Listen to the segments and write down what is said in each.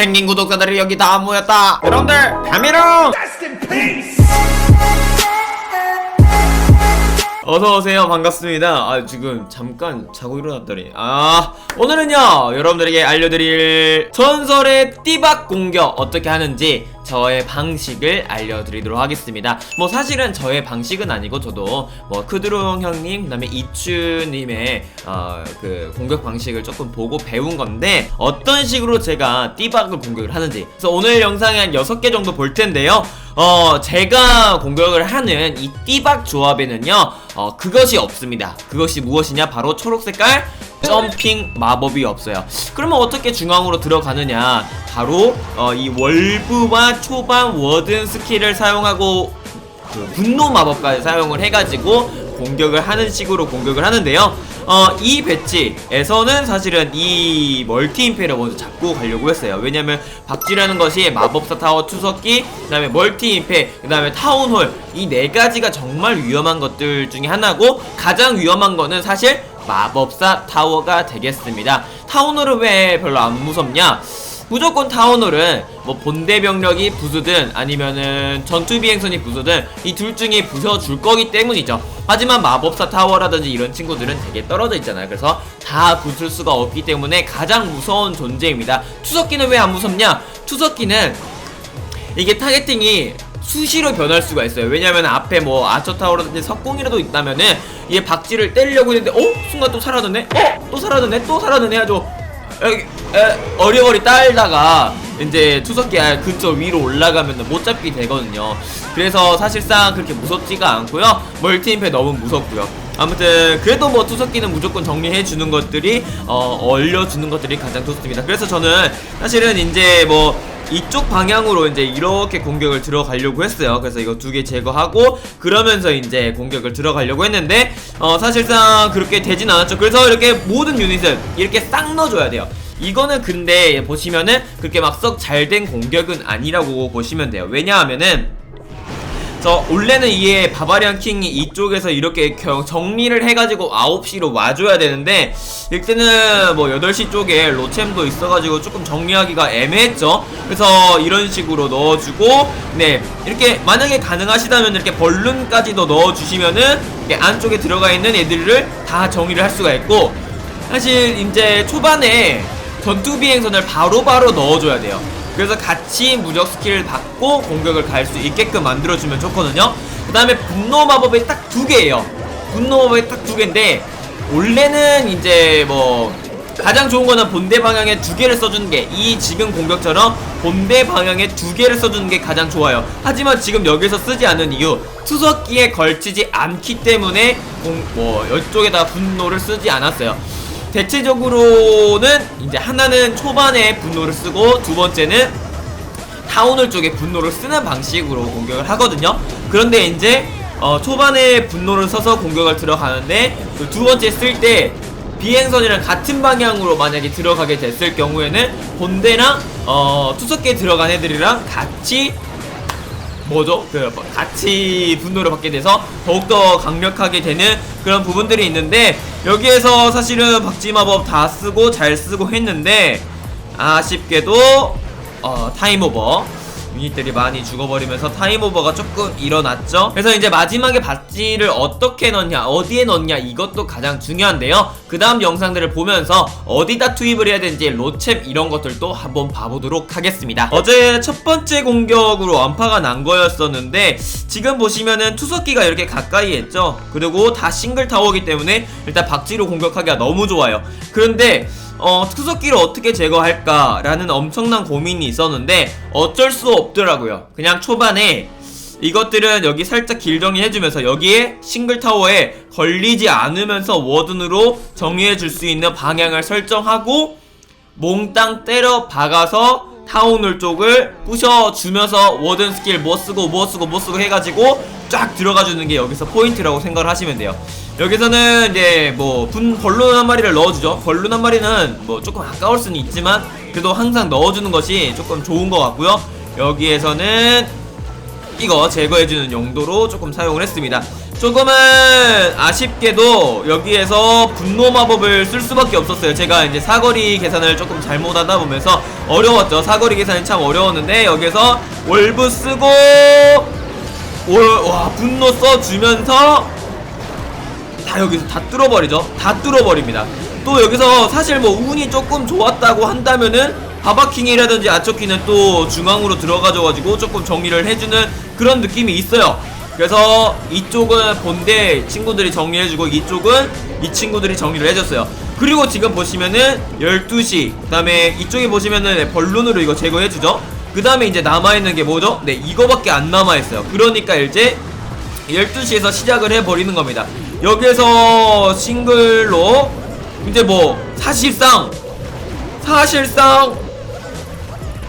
못생긴 구독자들이 여기 다 모였다. 여러분들 담이롱 어서오세요. 반갑습니다. 아 지금 잠깐 자고 일어났더니. 아 오늘은요 여러분들에게 알려드릴 전설의 띠박 공격 어떻게 하는지 저의 방식을 알려드리도록 하겠습니다. 뭐 사실은 저의 방식은 아니고 저도 뭐 크드롱 형님 그다음에 이추님의 어, 그 공격 방식을 조금 보고 배운 건데 어떤 식으로 제가 띠박을 공격을 하는지. 그래서 오늘 영상에 한 6개 정도 볼 텐데요 어 제가 공격을 하는 이 띠박 조합에는요 어 그것이 없습니다. 그것이 무엇이냐? 바로 초록색깔 점핑 마법이 없어요. 그러면 어떻게 중앙으로 들어가느냐? 바로 어, 이 월브와 초반 워든 스킬을 사용하고 그 분노 마법까지 사용을 해가지고 공격을 하는 식으로 공격을 하는데요. 어, 이 배치에서는 사실은 이 멀티 임페를 먼저 잡고 가려고 했어요. 왜냐면 박쥐라는 것이 마법사 타워 투석기, 그 다음에 멀티 임페, 그 다음에 타운홀 이 네 가지가 정말 위험한 것들 중에 하나고 가장 위험한 거는 사실 마법사 타워가 되겠습니다. 타운홀은 왜 별로 안 무섭냐? 무조건 타운홀은 뭐 본대 병력이 부수든 아니면은 전투 비행선이 부수든 이 둘 중에 부셔줄 거기 때문이죠. 하지만 마법사 타워라든지 이런 친구들은 되게 떨어져 있잖아요. 그래서 다 부술 수가 없기 때문에 가장 무서운 존재입니다. 투석기는 왜 안 무섭냐? 투석기는 이게 타겟팅이 수시로 변할 수가 있어요. 왜냐면 앞에 뭐 아처 타워라든지 석궁이라도 있다면은 얘 박쥐를 때리려고 했는데 어? 순간 또 사라졌네? 어? 또 사라졌네? 또 사라졌네? 아주 어리버리 딸다가 이제 투석기 아 근처 위로 올라가면 못 잡게 되거든요. 그래서 사실상 그렇게 무섭지가 않고요. 멀티임패 너무 무섭고요. 아무튼 그래도 뭐 투석기는 무조건 정리해 주는 것들이 어 얼려주는 것들이 가장 좋습니다. 그래서 저는 사실은 이제 뭐 이쪽 방향으로 이제 이렇게 공격을 들어가려고 했어요. 그래서 이거 두 개 제거하고 그러면서 이제 공격을 들어가려고 했는데 어 사실상 그렇게 되진 않았죠. 그래서 이렇게 모든 유닛을 이렇게 싹 넣어줘야 돼요. 이거는 근데 보시면은 그렇게 막 썩 잘 된 공격은 아니라고 보시면 돼요. 왜냐하면은 저 원래는 이게 바바리안 킹이 이쪽에서 이렇게 겨- 정리를 해가지고 9시로 와줘야 되는데 이때는 뭐 8시 쪽에 로챔도 있어가지고 조금 정리하기가 애매했죠 그래서 이런 식으로 넣어주고 네 이렇게 만약에 가능하시다면 이렇게 벌룬까지도 넣어주시면은 안쪽에 들어가 있는 애들을 다 정리를 할 수가 있고 사실 이제 초반에 전투 비행선을 바로바로 넣어줘야 돼요. 그래서 같이 무적 스킬을 받고 공격을 갈 수 있게끔 만들어주면 좋거든요. 그 다음에 분노 마법이 딱 두 개예요. 분노 마법이 딱 두 개인데 원래는 이제 뭐 가장 좋은 거는 본대 방향에 두 개를 써주는 게 이 지금 공격처럼 본대 방향에 두 개를 써주는 게 가장 좋아요. 하지만 지금 여기서 쓰지 않는 이유 투석기에 걸치지 않기 때문에 공, 뭐 이쪽에다 분노를 쓰지 않았어요. 대체적으로는 이제 하나는 초반에 분노를 쓰고 두 번째는 타운홀 쪽에 분노를 쓰는 방식으로 공격을 하거든요. 그런데 이제 어, 초반에 분노를 써서 공격을 들어가는데 그 두 번째 쓸 때 비행선이랑 같은 방향으로 만약에 들어가게 됐을 경우에는 본대랑 어, 투석기에 들어간 애들이랑 같이 뭐죠? 그 같이 분노를 받게 돼서 더욱더 강력하게 되는 그런 부분들이 있는데 여기에서 사실은 박쥐 마법 다 쓰고 잘 쓰고 했는데 아쉽게도 어 타임 오버 유닛들이 많이 죽어버리면서 타임오버가 조금 일어났죠. 그래서 이제 마지막에 박쥐를 어떻게 넣냐 어디에 넣냐 이것도 가장 중요한데요. 그 다음 영상들을 보면서 어디다 투입을 해야 되는지 로챔 이런 것들도 한번 봐보도록 하겠습니다. 어제 첫 번째 공격으로 완파가 난 거였었는데 지금 보시면은 투석기가 이렇게 가까이 했죠. 그리고 다 싱글 타워이기 때문에 일단 박쥐로 공격하기가 너무 좋아요. 그런데 어, 투석기를 어떻게 제거할까라는 엄청난 고민이 있었는데 어쩔 수 없더라고요. 그냥 초반에 이것들은 여기 살짝 길 정리해주면서 여기에 싱글 타워에 걸리지 않으면서 워든으로 정리해줄 수 있는 방향을 설정하고 몽땅 때려 박아서 타운홀 쪽을 부셔주면서 워든 스킬 뭐 쓰고 뭐 쓰고 뭐 쓰고 해가지고 쫙 들어가주는 게 여기서 포인트라고 생각을 하시면 돼요. 여기서는 이제 뭐 분 벌룬 한 마리를 넣어주죠. 벌룬 한 마리는 뭐 조금 아까울 수는 있지만 그래도 항상 넣어주는 것이 조금 좋은 것 같고요. 여기에서는 이거 제거해주는 용도로 조금 사용을 했습니다. 조금은 아쉽게도 여기에서 분노 마법을 쓸 수밖에 없었어요. 제가 이제 사거리 계산을 조금 잘못하다 보면서 어려웠죠. 사거리 계산이 참 어려웠는데 여기서 월브 쓰고 월, 와 분노 써주면서 다 여기서 다 뚫어버리죠. 다 뚫어버립니다. 또 여기서 사실 뭐 운이 조금 좋았다고 한다면은 바바킹이라든지 아초키는 또 중앙으로 들어가져가지고 조금 정리를 해주는 그런 느낌이 있어요. 그래서 이쪽은 본대 친구들이 정리해주고 이쪽은 이 친구들이 정리를 해줬어요. 그리고 지금 보시면은 12시 그 다음에 이쪽에 보시면은 벌룬으로 이거 제거해주죠. 그 다음에 이제 남아있는 게 뭐죠? 네 이거밖에 안 남아있어요. 그러니까 이제 12시에서 시작을 해버리는 겁니다. 여기에서 싱글로 이제 뭐 사실상 사실상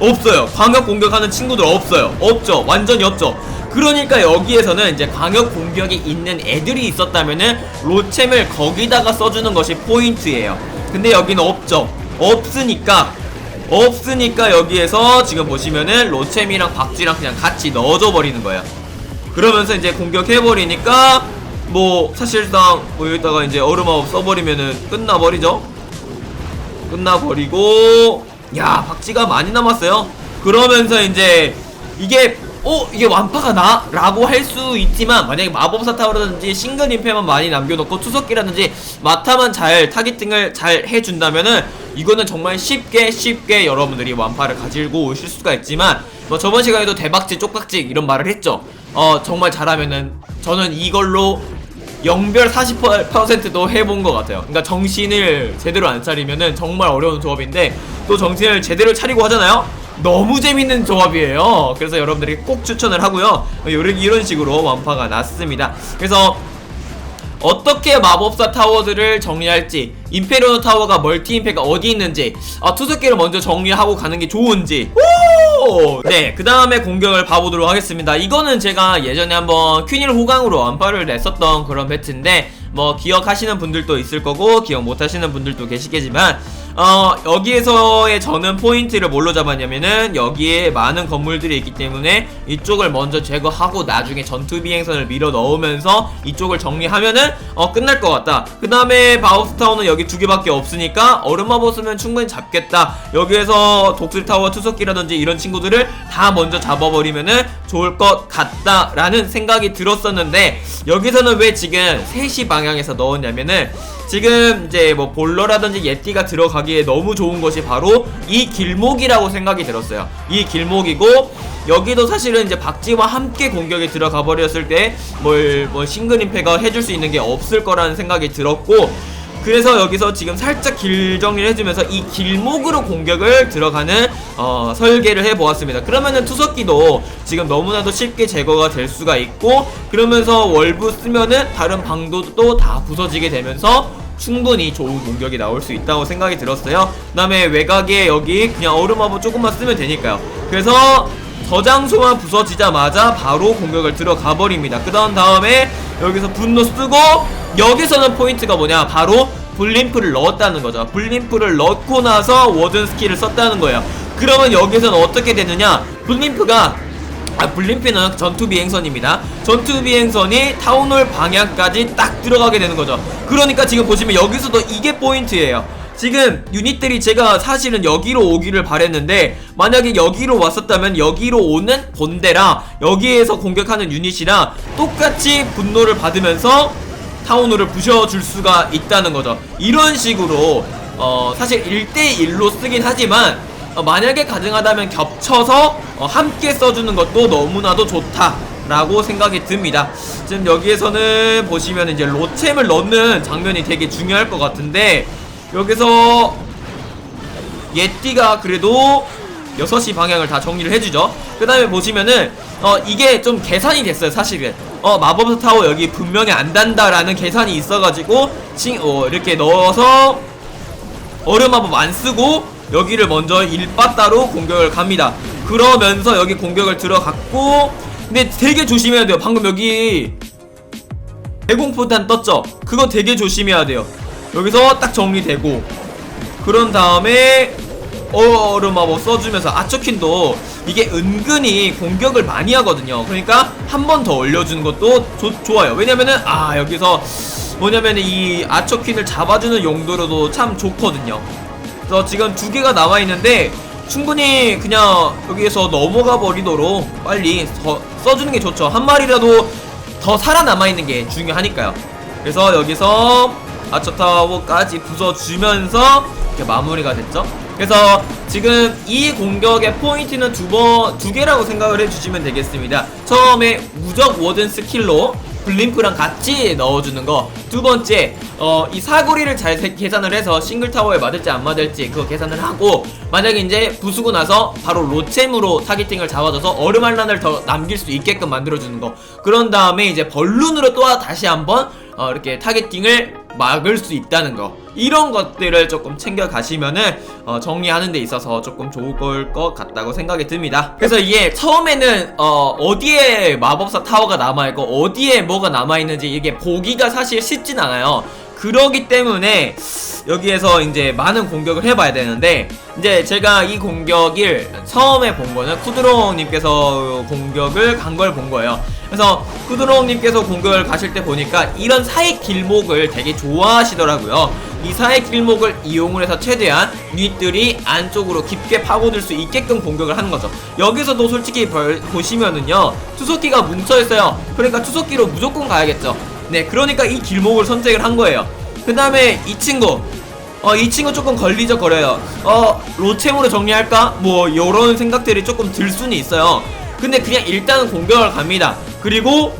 없어요. 광역 공격하는 친구들 없어요. 없죠. 완전히 없죠. 그러니까 여기에서는 이제 광역 공격이 있는 애들이 있었다면은 로챔을 거기다가 써주는 것이 포인트예요. 근데 여기는 없죠. 없으니까 없으니까 여기에서 지금 보시면은 로챔이랑 박쥐랑 그냥 같이 넣어줘 버리는 거예요. 그러면서 이제 공격해버리니까 뭐 사실상 뭐 여기다가 이제 얼음마법 써버리면은 끝나버리죠 끝나버리고 야 박쥐가 많이 남았어요 그러면서 이제 이게 어 이게 완파가 나? 라고 할 수 있지만 만약에 마법사 타워라든지 싱글 임페만 많이 남겨놓고 투석기라든지 마타만 잘 타겟팅을 잘 해준다면은 이거는 정말 쉽게 쉽게 여러분들이 완파를 가지고 오실 수가 있지만 뭐 저번 시간에도 대박지 쪽박지 이런 말을 했죠 어 정말 잘하면은 저는 이걸로 영별 40%도 해본 것 같아요. 그러니까 정신을 제대로 안 차리면은 정말 어려운 조합인데 또 정신을 제대로 차리고 하잖아요. 너무 재밌는 조합이에요. 그래서 여러분들에게 꼭 추천을 하고요. 이런 식으로 완파가 났습니다. 그래서 어떻게 마법사 타워들을 정리할지 임페리온 타워가 멀티 임페가 어디 있는지 아, 투석기를 먼저 정리하고 가는 게 좋은지 오! 네, 그 다음에 공격을 봐보도록 하겠습니다. 이거는 제가 예전에 한번 퀸일 호강으로 완파를 냈었던 그런 배트인데 뭐 기억하시는 분들도 있을 거고 기억 못하시는 분들도 계시겠지만 어 여기에서의 저는 포인트를 뭘로 잡았냐면은 여기에 많은 건물들이 있기 때문에 이쪽을 먼저 제거하고 나중에 전투 비행선을 밀어 넣으면서 이쪽을 정리하면은 어 끝날 것 같다. 그 다음에 바우스타워는 여기 두 개밖에 없으니까 얼음마법 쓰면 충분히 잡겠다. 여기에서 독슬타워 투석기라든지 이런 친구들을 다 먼저 잡아버리면은 좋을 것 같다라는 생각이 들었었는데 여기서는 왜 지금 3시 방향에서 넣었냐면은 지금 이제 뭐 볼러라든지 예띠가 들어가기에 너무 좋은 것이 바로 이 길목이라고 생각이 들었어요. 이 길목이고 여기도 사실은 이제 박지와 함께 공격에 들어가 버렸을 때 뭘 뭐 싱글 임페가 해줄 수 있는 게 없을 거라는 생각이 들었고 그래서 여기서 지금 살짝 길 정리를 해주면서 이 길목으로 공격을 들어가는 어, 설계를 해보았습니다. 그러면은 투석기도 지금 너무나도 쉽게 제거가 될 수가 있고 그러면서 월부 쓰면은 다른 방도도 다 부서지게 되면서 충분히 좋은 공격이 나올 수 있다고 생각이 들었어요. 그 다음에 외곽에 여기 그냥 얼음마법 조금만 쓰면 되니까요. 그래서 저장소만 부서지자마자 바로 공격을 들어가 버립니다. 그 다음 다음에 여기서 분노 쓰고 여기서는 포인트가 뭐냐 바로 블림프를 넣었다는 거죠. 블림프를 넣고 나서 워든 스킬을 썼다는 거예요. 그러면 여기서는 어떻게 되느냐 블림프가 아 블림프는 전투 비행선입니다. 전투 비행선이 타운홀 방향까지 딱 들어가게 되는 거죠. 그러니까 지금 보시면 여기서도 이게 포인트예요. 지금 유닛들이 제가 사실은 여기로 오기를 바랬는데 만약에 여기로 왔었다면 여기로 오는 본대랑 여기에서 공격하는 유닛이랑 똑같이 분노를 받으면서 타운홀을 부셔줄 수가 있다는 거죠 이런 식으로 어 사실 1대1로 쓰긴 하지만 어, 만약에 가능하다면 겹쳐서 어, 함께 써주는 것도 너무나도 좋다 라고 생각이 듭니다. 지금 여기에서는 보시면 이제 로챔을 넣는 장면이 되게 중요할 것 같은데 여기서 예띠가 그래도 6시 방향을 다 정리를 해주죠. 그 다음에 보시면은, 어, 이게 좀 계산이 됐어요, 사실은. 어, 마법사 타워 여기 분명히 안 단다라는 계산이 있어가지고, 칭, 어, 이렇게 넣어서, 얼음 마법 안 쓰고, 여기를 먼저 일바따로 공격을 갑니다. 그러면서 여기 공격을 들어갔고, 근데 되게 조심해야 돼요. 방금 여기, 대공포탄 떴죠? 그거 되게 조심해야 돼요. 여기서 딱 정리되고, 그런 다음에 얼음 마법 써주면서 아처킨도 이게 은근히 공격을 많이 하거든요 그러니까 한 번 더 올려주는 것도 조- 좋아요 왜냐면은 아 여기서 뭐냐면 이 아처킨을 잡아주는 용도로도 참 좋거든요 그래서 지금 두 개가 남아 있는데 충분히 그냥 여기에서 넘어가 버리도록 빨리 더 써주는 게 좋죠. 한 마리라도 더 살아남아 있는 게 중요하니까요. 그래서 여기서 아처타워까지 부숴주면서 이렇게 마무리가 됐죠. 그래서 지금 이 공격의 포인트는 두 번, 두 개라고 생각을 해주시면 되겠습니다. 처음에 무적 워든 스킬로 블림프랑 같이 넣어주는 거. 두 번째, 어, 이 사거리를 잘 세- 계산을 해서 싱글 타워에 맞을지 안 맞을지 그거 계산을 하고, 만약에 이제 부수고 나서 바로 로챔으로 타겟팅을 잡아줘서 얼음 한란을 더 남길 수 있게끔 만들어주는 거. 그런 다음에 이제 벌룬으로 또 다시 한번 어, 이렇게 타겟팅을 막을 수 있다는 거. 이런 것들을 조금 챙겨 가시면은 어, 정리하는 데 있어서 조금 좋을 걸것 같다고 생각이 듭니다. 그래서 이게 처음에는 어, 어디에 마법사 타워가 남아 있고 어디에 뭐가 남아 있는지 이게 보기가 사실 쉽진 않아요. 그러기 때문에 여기에서 이제 많은 공격을 해봐야 되는데 이제 제가 이 공격을 처음에 본 거는 쿠드로우님께서 공격을 간 걸 본 거예요. 그래서 쿠드로우님께서 공격을 가실 때 보니까 이런 사이 길목을 되게 좋아하시더라고요. 이 사이 길목을 이용을 해서 최대한 유닛들이 안쪽으로 깊게 파고들 수 있게끔 공격을 하는 거죠. 여기서도 솔직히 벌- 보시면은요 투석기가 뭉쳐 있어요. 그러니까 투석기로 무조건 가야겠죠. 네, 그러니까 이 길목을 선택을 한 거예요. 그 다음에 이 친구. 어, 이 친구 조금 걸리적거려요. 어, 로챔으로 정리할까? 뭐, 요런 생각들이 조금 들 수는 있어요. 근데 그냥 일단은 공격을 갑니다. 그리고,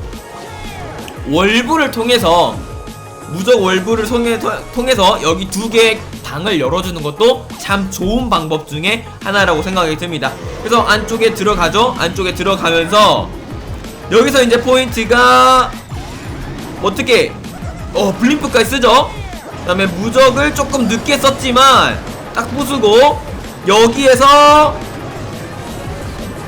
월부를 통해서, 무적 월부를 통해, 통해서 여기 두 개의 방을 열어주는 것도 참 좋은 방법 중에 하나라고 생각이 듭니다. 그래서 안쪽에 들어가죠? 안쪽에 들어가면서, 여기서 이제 포인트가, 어떻게? 어 블림프까지 쓰죠? 그 다음에 무적을 조금 늦게 썼지만 딱 부수고 여기에서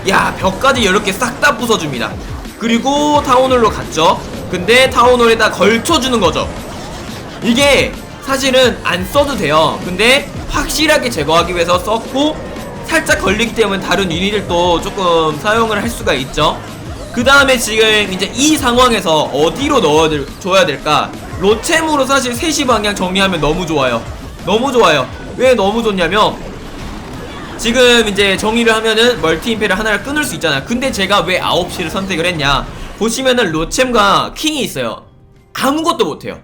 야 벽까지 이렇게 싹 다 부숴줍니다. 그리고 타운홀로 갔죠. 근데 타운홀에다 걸쳐주는 거죠. 이게 사실은 안 써도 돼요. 근데 확실하게 제거하기 위해서 썼고 살짝 걸리기 때문에 다른 유닛들도 조금 사용을 할 수가 있죠 그 다음에 지금 이제 이 상황에서 어디로 넣어줘야 될까? 로챔으로 사실 3시 방향 정리하면 너무 좋아요. 너무 좋아요. 왜 너무 좋냐면 지금 이제 정리를 하면은 멀티 임페를 하나를 끊을 수 있잖아요. 근데 제가 왜 9시를 선택을 했냐? 보시면은 로챔과 킹이 있어요. 아무것도 못해요.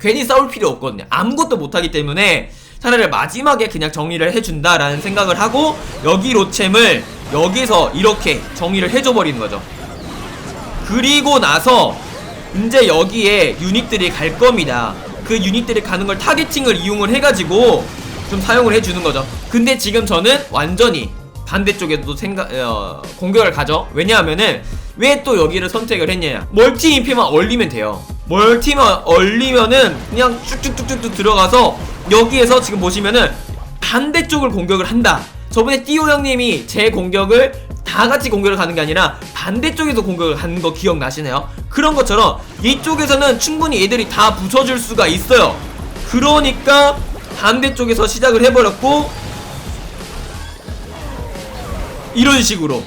괜히 싸울 필요 없거든요. 아무것도 못하기 때문에 차라리 마지막에 그냥 정리를 해준다라는 생각을 하고 여기 로챔을 여기서 이렇게 정리를 해줘버리는 거죠. 그리고 나서 이제 여기에 유닛들이 갈 겁니다. 그 유닛들이 가는 걸 타겟팅을 이용을 해가지고 좀 사용을 해주는 거죠. 근데 지금 저는 완전히 반대쪽에도 생각 어, 공격을 가죠. 왜냐하면은 왜 또 여기를 선택을 했냐? 멀티 임페만 얼리면 돼요. 멀티만 얼리면은 그냥 쭉쭉쭉쭉 들어가서 여기에서 지금 보시면은 반대쪽을 공격을 한다. 저번에 띠오 형님이 제 공격을 다 같이 공격을 가는 게 아니라 반대쪽에서 공격을 가는 거 기억나시나요? 그런 것처럼 이쪽에서는 충분히 얘들이 다 부숴줄 수가 있어요. 그러니까 반대쪽에서 시작을 해버렸고 이런 식으로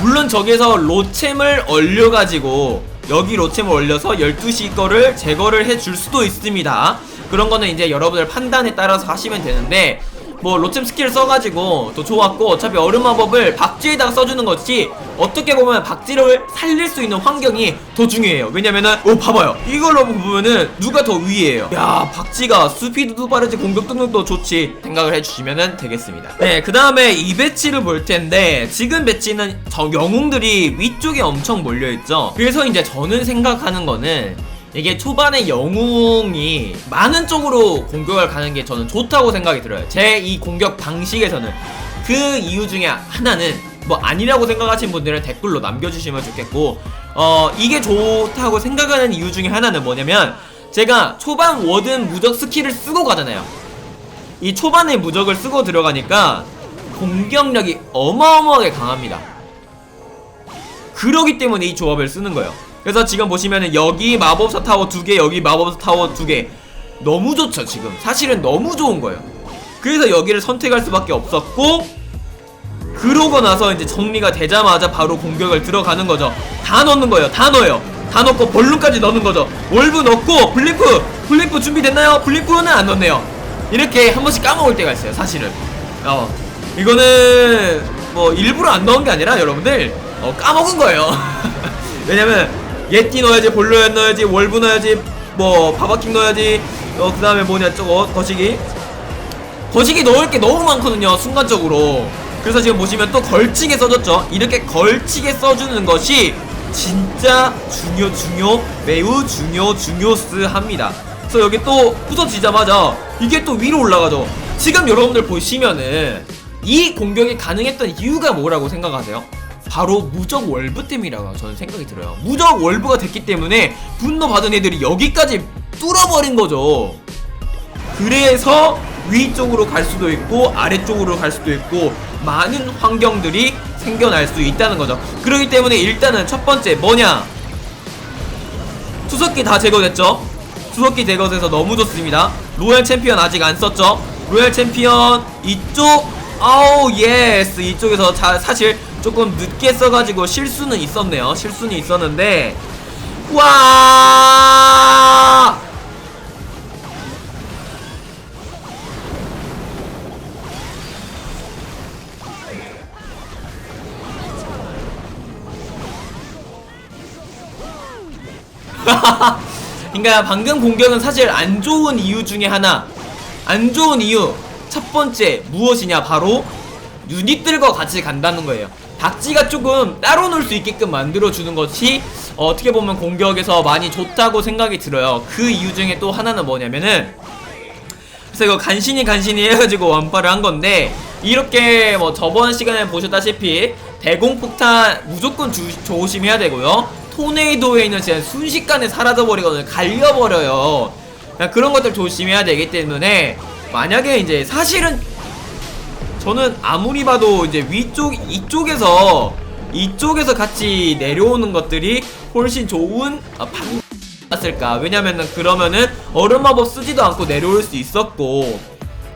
물론 저기에서 로챔을 얼려가지고 여기 로챔을 얼려서 12시 거를 제거를 해줄 수도 있습니다 그런 거는 이제 여러분들 판단에 따라서 하시면 되는데 뭐 로챔 스킬을 써가지고 또 좋았고 어차피 얼음 마법을 박쥐에다가 써주는 것이 어떻게 보면 박쥐를 살릴 수 있는 환경이 더 중요해요. 왜냐면은 어 봐봐요. 이걸로 보면은 누가 더 위에요? 야 박쥐가 스피드도 빠르지 공격 능력도 좋지 생각을 해주시면 되겠습니다. 네그 다음에 이 배치를 볼 텐데 지금 배치는 저 영웅들이 위쪽에 엄청 몰려있죠? 그래서 이제 저는 생각하는 거는 이게 초반에 영웅이 많은 쪽으로 공격을 가는 게 저는 좋다고 생각이 들어요. 제 이 공격 방식에서는 그 이유 중에 하나는 뭐 아니라고 생각하시는 분들은 댓글로 남겨주시면 좋겠고 어 이게 좋다고 생각하는 이유 중에 하나는 뭐냐면 제가 초반 워든 무적 스킬을 쓰고 가잖아요. 이 초반에 무적을 쓰고 들어가니까 공격력이 어마어마하게 강합니다. 그러기 때문에 이 조합을 쓰는 거예요. 그래서 지금 보시면은 여기 마법사 타워 두 개, 여기 마법사 타워 두 개. 너무 좋죠, 지금. 사실은 너무 좋은 거예요. 그래서 여기를 선택할 수밖에 없었고 그러고 나서 이제 정리가 되자마자 바로 공격을 들어가는 거죠. 다 넣는 거예요. 다 넣어요. 다 넣고 벌룬까지 넣는 거죠. 월브 넣고 블리프 블리프 준비됐나요? 블리프는 안 넣네요. 이렇게 한 번씩 까먹을 때가 있어요. 사실은. 어 이거는 뭐 일부러 안 넣은 게 아니라 여러분들 어, 까먹은 거예요. 왜냐면 예띠 넣어야지 볼로연 넣어야지 월브 넣어야지 뭐 바바킹 넣어야지 어 그 다음에 뭐냐 저거 거시기? 거시기 넣을 게 너무 많거든요 순간적으로. 그래서 지금 보시면 또 걸치게 써줬죠? 이렇게 걸치게 써주는 것이 진짜 중요 중요 매우 중요 중요스합니다. 그래서 여기 또 부서지자마자 이게 또 위로 올라가죠. 지금 여러분들 보시면은 이 공격이 가능했던 이유가 뭐라고 생각하세요? 바로 무적 월브 때문이라고 저는 생각이 들어요 무적 월브가 됐기 때문에 분노 받은 애들이 여기까지 뚫어버린 거죠 그래서 위쪽으로 갈 수도 있고 아래쪽으로 갈 수도 있고 많은 환경들이 생겨날 수 있다는 거죠. 그렇기 때문에 일단은 첫 번째 뭐냐? 투석기 다 제거됐죠? 투석기 제거돼서 너무 좋습니다. 로얄 챔피언 아직 안 썼죠? 로얄 챔피언 이쪽 아우 예스 이쪽에서 자, 사실 조금 늦게 써가지고 실수는 있었네요. 실수는 있었는데. 와! 그러니까 방금 공격은 사실 안 좋은 이유 중에 하나. 안 좋은 이유. 첫 번째 무엇이냐? 바로 유닛들과 같이 간다는 거예요 박지가 조금 따로 놀 수 있게끔 만들어주는 것이 어, 어떻게 보면 공격에서 많이 좋다고 생각이 들어요. 그 이유 중에 또 하나는 뭐냐면은 그래서 이거 간신히 간신히 해가지고 완파를 한 건데 이렇게 뭐 저번 시간에 보셨다시피 대공폭탄 무조건 주, 조심해야 되고요. 토네이도에 있는 진짜 순식간에 사라져버리거든요. 갈려버려요. 그런 것들 조심해야 되기 때문에 만약에 이제 사실은 저는 아무리 봐도 이제 위쪽 이쪽에서 이쪽에서 같이 내려오는 것들이 훨씬 좋은 아, 방 났을까. 왜냐면은 그러면은 얼음 마법 쓰지도 않고 내려올 수 있었고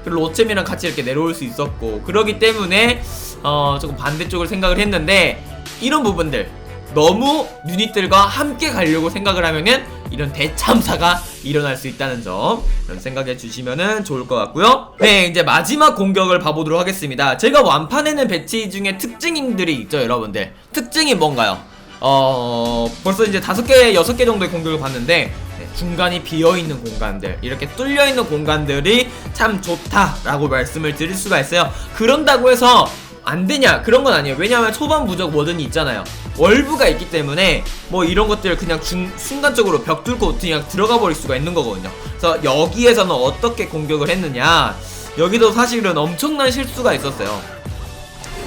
그리고 로챔이랑 같이 이렇게 내려올 수 있었고 그러기 때문에 어 조금 반대쪽을 생각을 했는데 이런 부분들 너무 유닛들과 함께 가려고 생각을 하면은 이런 대참사가 일어날 수 있다는 점 그럼 생각해 주시면은 좋을 것 같고요. 네 이제 마지막 공격을 봐보도록 하겠습니다. 제가 완판해낸 배치 중에 특징들이 있죠 여러분들. 특징이 뭔가요? 어 벌써 이제 다섯 개 여섯 개 정도의 공격을 봤는데 네, 중간이 비어있는 공간들 이렇게 뚫려있는 공간들이 참 좋다라고 말씀을 드릴 수가 있어요. 그런다고 해서 안 되냐? 그런 건 아니에요. 왜냐하면 초반 부적 뭐든지 있잖아요. 월브가 있기 때문에 뭐 이런 것들 그냥 중, 순간적으로 벽 뚫고 그냥 들어가 버릴 수가 있는 거거든요. 그래서 여기에서는 어떻게 공격을 했느냐? 여기도 사실은 엄청난 실수가 있었어요.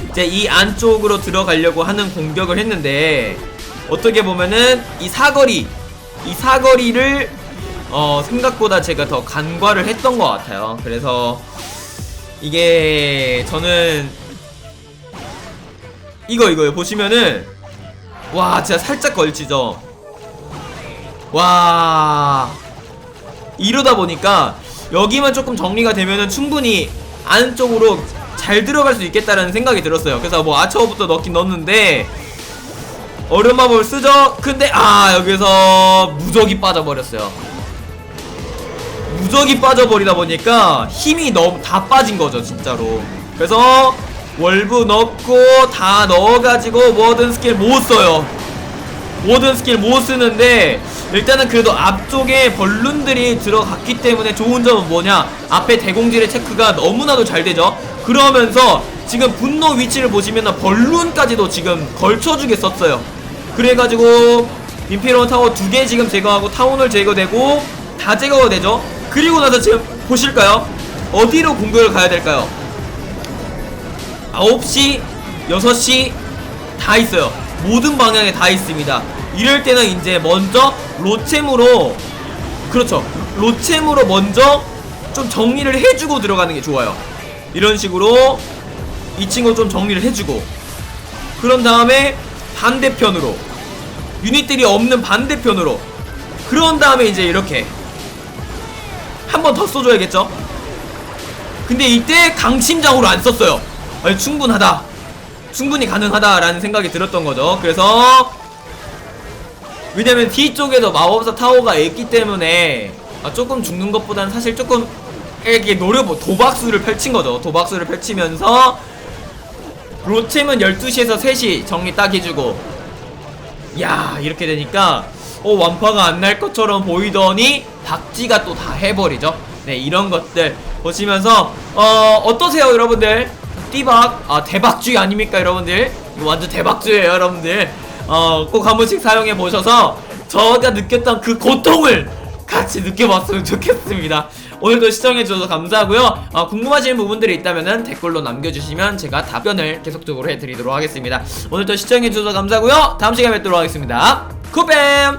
이제 이 안쪽으로 들어가려고 하는 공격을 했는데 어떻게 보면은 이 사거리 이 사거리를 어 생각보다 제가 더 간과를 했던 것 같아요. 그래서 이게 저는 이거 이거요 보시면은 와 진짜 살짝 걸치죠? 와. 이러다 보니까 여기만 조금 정리가 되면은 충분히 안쪽으로 잘 들어갈 수 있겠다라는 생각이 들었어요. 그래서 뭐 아처부터 넣긴 넣었는데 얼음마법을 쓰죠? 근데 아 여기서 무적이 빠져버렸어요. 무적이 빠져버리다 보니까 힘이 너무 다 빠진 거죠 진짜로. 그래서 월브 넣고 다 넣어가지고 모든 스킬 못 써요. 모든 스킬 못 쓰는데 일단은 그래도 앞쪽에 벌룬들이 들어갔기 때문에 좋은 점은 뭐냐? 앞에 대공질의 체크가 너무나도 잘 되죠. 그러면서 지금 분노 위치를 보시면 벌룬까지도 지금 걸쳐주게 썼어요. 그래가지고 임페리온 타워 두 개 지금 제거하고 타운을 제거되고 다 제거가 되죠. 그리고 나서 지금 보실까요? 어디로 공격을 가야 될까요 9시, 6시 다 있어요. 모든 방향에 다 있습니다. 이럴 때는 이제 먼저 로챔으로 그렇죠. 로챔으로 먼저 좀 정리를 해주고 들어가는 게 좋아요. 이런 식으로 이 친구 좀 정리를 해주고 그런 다음에 반대편으로 유닛들이 없는 반대편으로 그런 다음에 이제 이렇게 한 번더 써줘야겠죠? 근데 이때 강심장으로 안 썼어요 아니 충분하다. 충분히 가능하다라는 생각이 들었던 거죠. 그래서 왜냐면 뒤쪽에도 마법사 타워가 있기 때문에 아, 조금 죽는 것보다는 사실 조금 이렇게 노려보 도박수를 펼친 거죠. 도박수를 펼치면서 로템은 12시에서 3시 정리 딱 해주고 야 이렇게 되니까 어 완파가 안 날 것처럼 보이더니 박지가 또 다 해버리죠. 네 이런 것들 보시면서 어 어떠세요 여러분들 띠박. 아 대박주의 아닙니까 여러분들? 이거 완전 대박주예요 여러분들. 어 꼭 한 번씩 사용해 보셔서 저가 느꼈던 그 고통을 같이 느껴봤으면 좋겠습니다. 오늘도 시청해주셔서 감사하고요. 어, 궁금하신 부분들이 있다면 댓글로 남겨주시면 제가 답변을 계속적으로 해드리도록 하겠습니다. 오늘도 시청해주셔서 감사하고요. 다음 시간에 뵙도록 하겠습니다. 굿뱀